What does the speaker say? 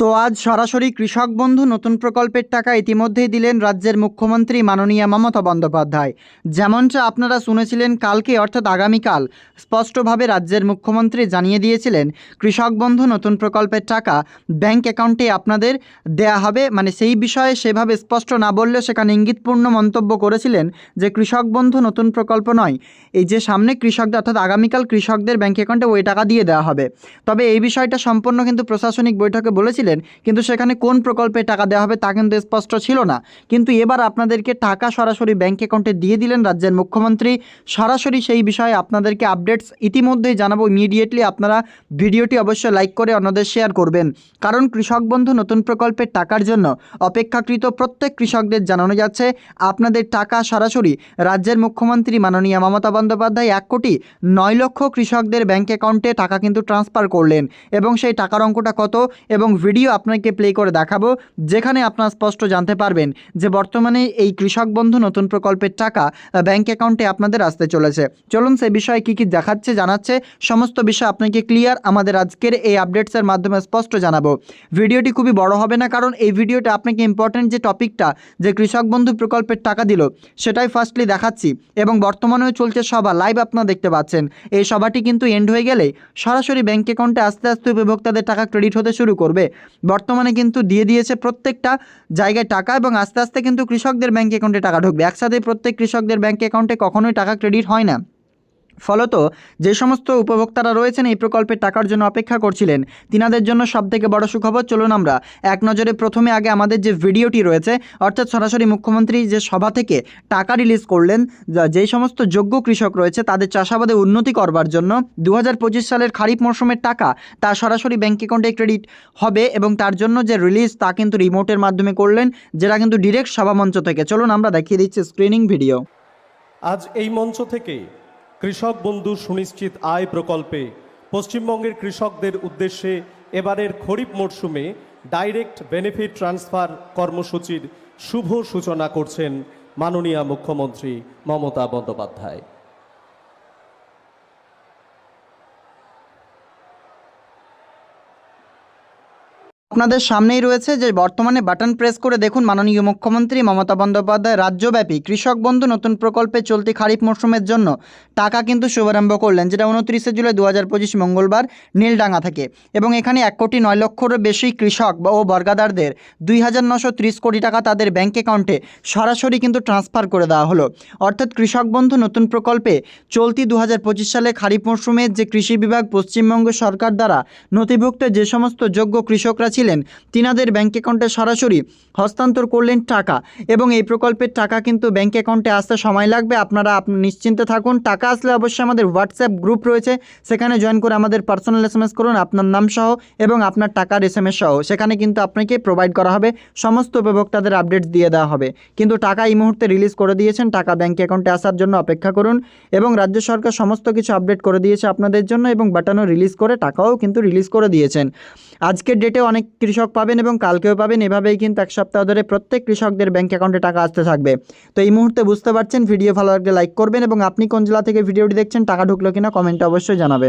তো আজ সরাসরি কৃষক বন্ধু নতুন প্রকল্পের টাকা ইতিমধ্যেই দিলেন রাজ্যের মুখ্যমন্ত্রী মাননীয় মমতা বন্দ্যোপাধ্যায়। যেমনটা আপনারা শুনেছিলেন কালকে, অর্থাৎ আগামীকাল, স্পষ্টভাবে রাজ্যের মুখ্যমন্ত্রী জানিয়ে দিয়েছিলেন, কৃষক বন্ধু নতুন প্রকল্পের টাকা ব্যাংক অ্যাকাউন্টে আপনাদের দেয়া হবে। মানে সেই বিষয়ে সেভাবে স্পষ্ট না বললেও সেখানে ইঙ্গিতপূর্ণ মন্তব্য করেছিলেন যে কৃষক বন্ধু নতুন প্রকল্প নয়। এই যে সামনে কৃষকদের, অর্থাৎ আগামীকাল কৃষকদের ব্যাংক অ্যাকাউন্টে ওই টাকা দিয়ে দেওয়া হবে। তবে এই বিষয়টা সম্পূর্ণ কিন্তু প্রশাসনিক বৈঠকে বলেছিলেন। কিন্তু সেখানে কোন প্রকল্পে টাকা দেওয়া হবে তা কিন্তু স্পষ্ট ছিল না। কিন্তু এবার আপনাদেরকে টাকা সরাসরি ব্যাংক অ্যাকাউন্টে দিয়ে দিলেন রাজ্যের মুখ্যমন্ত্রী। সরাসরি সেই বিষয়ে আপনাদেরকে আপডেটস ইতিমধ্যেই জানাব। ইমিডিয়েটলি আপনারা ভিডিওটি অবশ্যই লাইক করে অন্যদের শেয়ার করবেন। কারণ কৃষক বন্ধু নতুন প্রকল্পের টাকার জন্য অপেক্ষাকৃত প্রত্যেক কৃষকদের জানানো যাচ্ছে, আপনাদের টাকা সরাসরি রাজ্যের মুখ্যমন্ত্রী মাননীয় মমতা বন্দ্যোপাধ্যায় এক কোটি নয় লক্ষ কৃষকদের ব্যাংক অ্যাকাউন্টে টাকা কিন্তু ট্রান্সফার করলেন। এবং সেই টাকার অঙ্কটা কত? এবং ভিডিও আপনাকে প্লে করে দেখাবো, যেখানে আপনারা স্পষ্ট জানতে পারবেন যে বর্তমানে এই কৃষক বন্ধু নতুন প্রকল্পের টাকা ব্যাংক অ্যাকাউন্টে আপনাদের আসতে চলেছে। চলুন সে বিষয়ে কী কী দেখাচ্ছে, জানাচ্ছে, সমস্ত বিষয় আপনাকে ক্লিয়ার আমাদের আজকের এই আপডেটসের মাধ্যমে স্পষ্ট জানাব। ভিডিওটি খুবই বড় হবে না, কারণ এই ভিডিওটা আপনাকে ইম্পর্টেন্ট যে টপিকটা যে কৃষক বন্ধু প্রকল্পের টাকা দিল, সেটাই ফার্স্টলি দেখাচ্ছি। এবং বর্তমানেও চলছে সভা লাইভ আপনারা দেখতে পাচ্ছেন। এই সভাটি কিন্তু এন্ড হয়ে গেলে সরাসরি ব্যাংক অ্যাকাউন্টে আস্তে আস্তে উপভোক্তাদের টাকা ক্রেডিট হতে শুরু করবে। বর্তমানে কিন্তু দিয়ে দিয়েছে প্রত্যেকটা জায়গায় টাকা এবং আস্তে আস্তে কিন্তু কৃষকদের ব্যাঙ্ক অ্যাকাউন্টে টাকা ঢুকবে। একসাথে প্রত্যেক কৃষকদের ব্যাঙ্ক অ্যাকাউন্টে কখনোই টাকা ক্রেডিট হয় না। ফলত যে সমস্ত উপভোক্তারা রয়েছেন এই প্রকল্পের টাকার জন্য অপেক্ষা করছিলেন, তিনাদের জন্য সবথেকে বড় সুখবর, চলুন আমরা এক নজরে প্রথমে আগে আমাদের যে ভিডিওটি রয়েছে, অর্থাৎ সরাসরি মুখ্যমন্ত্রী যে সভা থেকে টাকা রিলিজ করলেন যেই সমস্ত যোগ্য কৃষক রয়েছে তাদের চাষাবাদে উন্নতি করবার জন্য দু হাজার পঁচিশ সালের খারিফ মরশুমের টাকা তা সরাসরি ব্যাঙ্ক অ্যাকাউন্টে ক্রেডিট হবে এবং তার জন্য যে রিলিজ তা কিন্তু রিমোটের মাধ্যমে করলেন, যেটা কিন্তু ডিরেক্ট সভামঞ্চ থেকে। চলুন আমরা দেখিয়ে দিচ্ছি স্ক্রিনিং ভিডিও আজ এই মঞ্চ থেকে কৃষক বন্ধু সুনিশ্চিত আয় প্রকল্পে পশ্চিমবঙ্গের কৃষকদের উদ্দেশ্যে এবারের খরিফ মরশুমে ডাইরেক্ট বেনিফিট ট্রান্সফার কর্মসূচির শুভ সূচনা করছেন মাননীয় মুখ্যমন্ত্রী মমতা বন্দ্যোপাধ্যায়। আপনাদের সামনেই রয়েছে যে বর্তমানে বাটন প্রেস করে দেখুন মাননীয় মুখ্যমন্ত্রী মমতা বন্দ্যোপাধ্যায় রাজ্যব্যাপী কৃষক বন্ধু নতুন প্রকল্পে চলতি খারিফ মরশুমের জন্য টাকা কিন্তু শুভারম্ভ করলেন, যেটা উনত্রিশে জুলাই দু পঁচিশ মঙ্গলবার নীলডাঙ্গা থেকে। এবং এখানে এক কোটি নয় লক্ষরও বেশি কৃষক বা- ও বর্গাদারদের দুই কোটি টাকা তাদের ব্যাঙ্ক অ্যাকাউন্টে সরাসরি কিন্তু ট্রান্সফার করে দেওয়া হলো। অর্থাৎ কৃষক বন্ধু নতুন প্রকল্পে চলতি দু হাজার পঁচিশ সালে খারিফ মরশুমের যে কৃষি বিভাগ পশ্চিমবঙ্গ সরকার দ্বারা নথিভুক্ত যে সমস্ত যোগ্য কৃষকরা ছিলেন তিনাদের ব্যাঙ্ক অ্যাকাউন্টে সরাসরি হস্তান্তর করলেন টাকা এবং এই প্রকল্পের টাকা কিন্তু ব্যাঙ্ক অ্যাকাউন্টে আসতে সময় লাগবে। আপনারা আপ নিশ্চিন্তে থাকুন। টাকা আসলে অবশ্যই আমাদের হোয়াটসঅ্যাপ গ্রুপ রয়েছে। সেখানে জয়েন করে আমাদের পার্সোনাল এস করুন, আপনার নাম সহ এবং আপনার টাকার এস সহ। সেখানে কিন্তু আপনাকে প্রোভাইড করা হবে। সমস্ত উপভোক্তাদের আপডেটস দিয়ে দেওয়া হবে। কিন্তু টাকা এই মুহূর্তে রিলিজ করে দিয়েছেন। টাকা ব্যাঙ্ক অ্যাকাউন্টে আসার জন্য অপেক্ষা করুন এবং রাজ্য সরকার সমস্ত কিছু আপডেট করে দিয়েছে আপনাদের জন্য এবং বাটানো রিলিজ করে টাকাও কিন্তু রিলিজ করে দিয়েছেন। আজকের ডেটে অনেক কৃষক পাবেন এবং কালকেও পাবেন। এভাবেই কিন্তু এক সপ্তাহ ধরে প্রত্যেক কৃষকদের ব্যাঙ্ক অ্যাকাউন্টে টাকা আসতে থাকবে। তো এই মুহূর্তে বুঝতে পারছেন ভিডিও ভালো লাগলে লাইক করবেন এবং আপনি কোন জেলা থেকে ভিডিওটি দেখছেন, টাকা ঢুকলো কিনা কমেন্টে অবশ্যই জানাবেন।